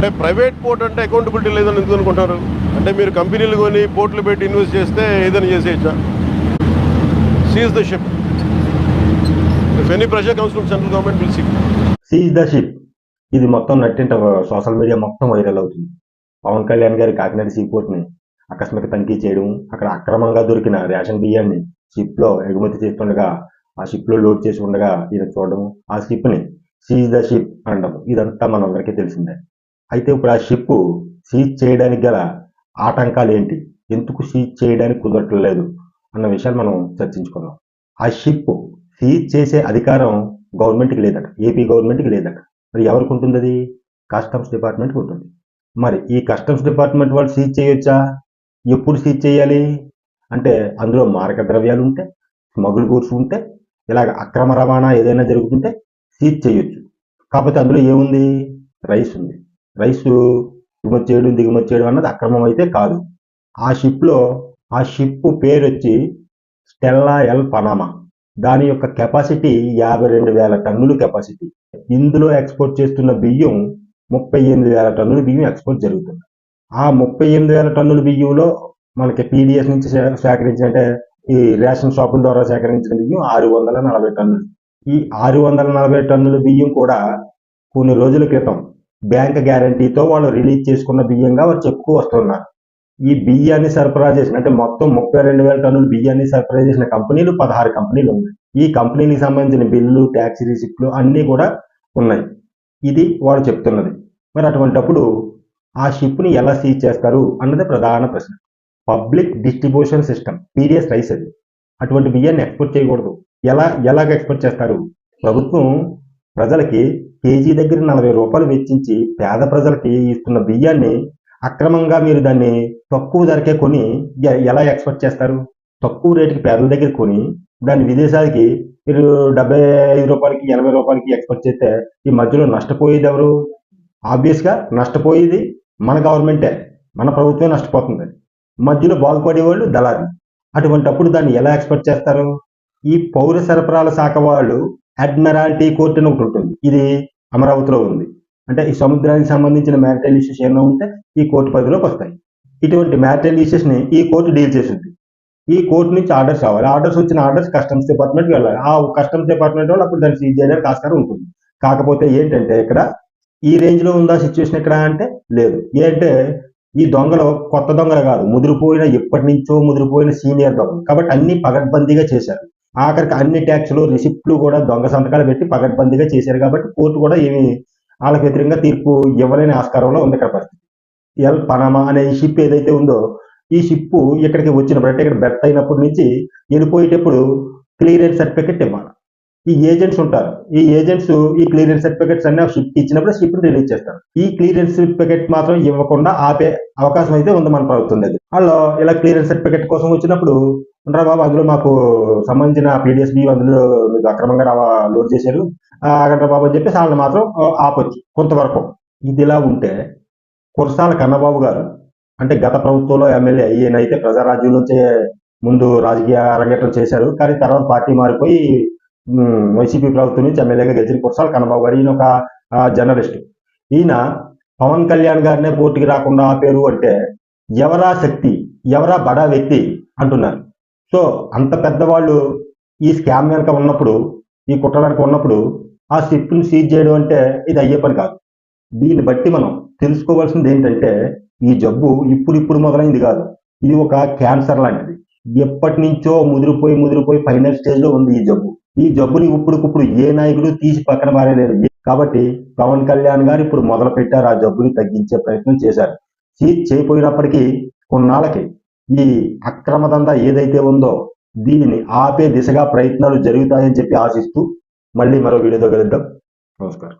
అంటే private port అంటే accountability లేదని ఎందుకు అనుకుంటారు అంటే మీరు కంపెనీలు కొని పోర్ట్లు పెట్టి ఇన్వెస్ట్ చేస్తే ఏదైనా చేసేయచ్చా? Seize the ship if any pressure comes from central government will see seize the ship ఇది మొత్తం నట్టింట సోషల్ మీడియా మొత్తం వైరల్ అవుతుంది. పవన్ కళ్యాణ్ గారి కాకినాడ సీపోర్ట్ని ఆకస్మిక తనిఖీ చేయడం అక్కడ అక్రమంగా దొరికిన రేషన్ బియ్యాన్ని షిప్లో ఎగుమతి చేస్తుండగా ఆ షిప్లో లోడ్ చేసి ఉండగా ఈయన చూడడం ఆ షిప్ని సీజ్ ద షిప్ అనడం. ఇదంతా మనందరికీ తెలిసిందే. అయితే ఇప్పుడు ఆ షిప్ సీజ్ చేయడానికి గల ఆటంకాలు ఏంటి? ఎందుకు సీజ్ చేయడానికి కుదరట్లేదు? అన్న విషయాలు మనం చర్చించుకుందాం. ఆ షిప్ సీజ్ చేసే అధికారం గవర్నమెంట్కి లేదట. ఏపీ గవర్నమెంట్కి లేదట. మరి ఎవరికి ఉంటుంది అది? కస్టమ్స్ డిపార్ట్మెంట్కి ఉంటుంది. మరి ఈ కస్టమ్స్ డిపార్ట్మెంట్ వాళ్ళు సీజ్ చేయొచ్చా? ఎప్పుడు సీజ్ చేయాలి? అంటే అందులో మారక ద్రవ్యాలు ఉంటే స్మగుల్ గూడ్స్ ఉంటే ఇలాగ అక్రమ రవాణా ఏదైనా జరుగుతుంటే సీజ్ చేయొచ్చు. కాకపోతే అందులో ఏముంది? రైస్ ఉంది. రైస్ దిగుమతి చేయడం దిగుమతి చేయడం అన్నది అక్రమం అయితే కాదు. ఆ షిప్లో ఆ షిప్ పేరు వచ్చి స్టెల్లా ఎల్ పనామా. దాని యొక్క కెపాసిటీ యాభై రెండు వేల టన్నులు కెపాసిటీ. ఇందులో ఎక్స్పోర్ట్ చేస్తున్న బియ్యం ముప్పై ఎనిమిది వేల టన్నుల బియ్యం ఎక్స్పోర్ట్ జరుగుతుంది. ఆ ముప్పై ఎనిమిది వేల టన్నుల బియ్యంలో మనకి పీడిఎస్ నుంచి సేకరించిన అంటే ఈ రేషన్ షాపుల ద్వారా సేకరించిన బియ్యం ఆరు వందల నలభై టన్నులు. ఈ ఆరు వందల నలభై టన్నుల బియ్యం కూడా కొన్ని రోజుల క్రితం బ్యాంక్ గ్యారంటీతో వాళ్ళు రిలీజ్ చేసుకున్న బియ్యంగా వారు చెప్పుకు వస్తున్నారు. ఈ బియ్యాన్ని సరఫరా చేసిన అంటే మొత్తం ముప్పై రెండు వేల టన్నుల బియ్యాన్ని సరఫరా చేసిన కంపెనీలు పదహారు కంపెనీలు ఉన్నాయి. ఈ కంపెనీకి సంబంధించిన బిల్లు ట్యాక్సీ రిసిప్ట్లు అన్నీ కూడా ఉన్నాయి. ఇది వాడు చెప్తున్నది. మరి అటువంటప్పుడు ఆ షిప్ని ఎలా సీజ్ చేస్తారు అన్నది ప్రధాన ప్రశ్న. Public distribution system PDS rice అది. అటువంటి బియ్యాన్ని ఎక్స్పోర్ట్ చేయకూడదు. ఎలా ఎలాగ ఎక్స్పోర్ట్ చేస్తారు? ప్రభుత్వం ప్రజలకి కేజీ దగ్గర నలభై రూపాయలు వెచ్చించి పేద ప్రజలకి ఇస్తున్న బియ్యాన్ని అక్రమంగా మీరు దాన్ని తక్కువ ధరకే కొని ఎలా ఎక్స్పోర్ట్ చేస్తారు? తక్కువ రేటుకి పేదల దగ్గర కొని దాన్ని విదేశాలకి మీరు డెబ్బై ఐదు రూపాయలకి ఎనభై రూపాయలకి ఎక్స్పోర్ట్ చేస్తే ఈ మధ్యలో నష్టపోయేది ఎవరు? ఆబ్వియస్గా నష్టపోయేది మన గవర్నమెంటే మన ప్రభుత్వమే నష్టపోతుంది. మధ్యలో బాగుపడే వాళ్ళు దళారు అటువంటప్పుడు దాన్ని ఎలా ఎక్స్పోర్ట్ చేస్తారు? ఈ పౌర సరఫరాల శాఖ వాళ్ళు అడ్మిరాల్టీ కోర్ట్ అని ఒకటి ఉంటుంది. ఇది అమరావతిలో ఉంది. అంటే ఈ సముద్రానికి సంబంధించిన మ్యారిటైల్ ఇష్యూస్ ఏమైనా ఉంటే ఈ కోర్టు పరిధిలోకి వస్తాయి. ఇటువంటి మ్యారిటైల్ ఇష్యూస్ని ఈ కోర్టు డీల్ చేసింది. ఈ కోర్టు నుంచి ఆర్డర్స్ రావాలి. ఆర్డర్స్ వచ్చిన ఆర్డర్స్ కస్టమ్స్ డిపార్ట్మెంట్కి వెళ్ళాలి. ఆ కస్టమ్స్ డిపార్ట్మెంట్ వాళ్ళు అప్పుడు దాన్ని సీజ్ చేయడానికి ఆస్కారం ఉంటుంది. కాకపోతే ఏంటంటే ఇక్కడ ఈ రేంజ్లో ఉందా సిచ్యువేషన్ ఇక్కడ అంటే లేదు. ఏంటంటే ఈ దొంగలు కొత్త దొంగలు కాదు. ముదిరిపోయిన ఎప్పటి నుంచో ముదిరిపోయిన సీనియర్ దొంగలు. కాబట్టి అన్ని పగడ్బందీగా చేశారు. ఆఖరికి అన్ని ట్యాక్స్లు రిసిప్ట్లు కూడా దొంగ సంతకాలు పెట్టి పగడ్బందీగా చేశారు కాబట్టి కోర్టు కూడా ఏమి వాళ్ళకి వ్యతిరేకంగా తీర్పు ఇవ్వలేని ఆస్కారంలో ఉంది ఇక్కడ పరిస్థితి. ఎల్ పనామా అనే ఈ షిప్ ఏదైతే ఉందో ఈ షిప్ ఇక్కడికి వచ్చినప్పుడు అంటే ఇక్కడ బెర్త్ అయినప్పటి నుంచి వెళ్ళిపోయేటప్పుడు క్లియరెన్స్ సర్టిఫికెట్ ఇవ్వాలి. ఈ ఏజెంట్స్ ఉంటారు. ఈ ఏజెంట్స్ ఈ క్లియరెన్స్ సర్టిఫికెట్స్ అన్ని షిప్ ఇచ్చినప్పుడు షిప్ రిలీజ్ చేస్తారు. ఈ క్లియరెన్స్ సర్టిఫికెట్ మాత్రం ఇవ్వకుండా ఆపే అవకాశం అయితే ఉంది మన ప్రభుత్వం దగ్గర వాళ్ళు ఇలా క్లియరెన్స్ సర్టిఫికెట్ కోసం వచ్చినప్పుడు ఉండరా బాబు? అందులో మాకు సంబంధించిన పీడిఎస్ బి అందులో మీకు అక్రమంగా లోడ్ చేశారు. అక్కడ బాబు అని చెప్పేసి వాళ్ళని మాత్రం ఆపొచ్చు. కొంతవరకు ఇదిలా ఉంటే కురసాల కన్నబాబు గారు అంటే గత ప్రభుత్వంలో ఎమ్మెల్యే ఈయనైతే ప్రజారాజ్యం నుంచే ముందు రాజకీయ అరంగేట్రం చేశారు. కానీ తర్వాత పార్టీ మారిపోయి వైసీపీ ప్రభుత్వం నుంచి ఎమ్మెల్యేగా గెలిచిన కురసాల కన్నబాబు గారు ఈయన ఒక జర్నలిస్ట్. ఈయన పవన్ కళ్యాణ్ గారినే పోటీకి రాకుండా ఆపేరు అంటే ఎవరా శక్తి ఎవరా బడా వ్యక్తి అంటున్నారు. సో అంత పెద్దవాళ్ళు ఈ స్కామ్ వెనక ఉన్నప్పుడు ఈ కుట్రడానికి ఉన్నప్పుడు ఆ షిప్ని సీజ్ చేయడం అంటే ఇది అయ్యే పని కాదు. దీన్ని బట్టి మనం తెలుసుకోవాల్సింది ఏంటంటే ఈ జబ్బు ఇప్పుడు ఇప్పుడు మొదలైంది కాదు. ఇది ఒక క్యాన్సర్ లాంటిది. ఎప్పటి నుంచో ముదిరిపోయి ముదిరిపోయి ఫైనల్ స్టేజ్లో ఉంది ఈ జబ్బు. ఈ జబ్బుని ఇప్పుడుకిప్పుడు ఏ నాయకుడు తీసి పక్కన మారలేదు కాబట్టి పవన్ కళ్యాణ్ గారు ఇప్పుడు మొదలు పెట్టారు ఆ జబ్బుని తగ్గించే ప్రయత్నం చేశారు. సీజ్ చేయపోయినప్పటికీ కొన్నాళ్ళకి ఈ అక్రమదంతా ఏదైతే ఉందో దీనిని ఆపే దిశగా ప్రయత్నాలు జరుగుతాయని చెప్పి ఆశిస్తూ మళ్ళీ మరో వీడియోతో కలుద్దాం. నమస్కారం.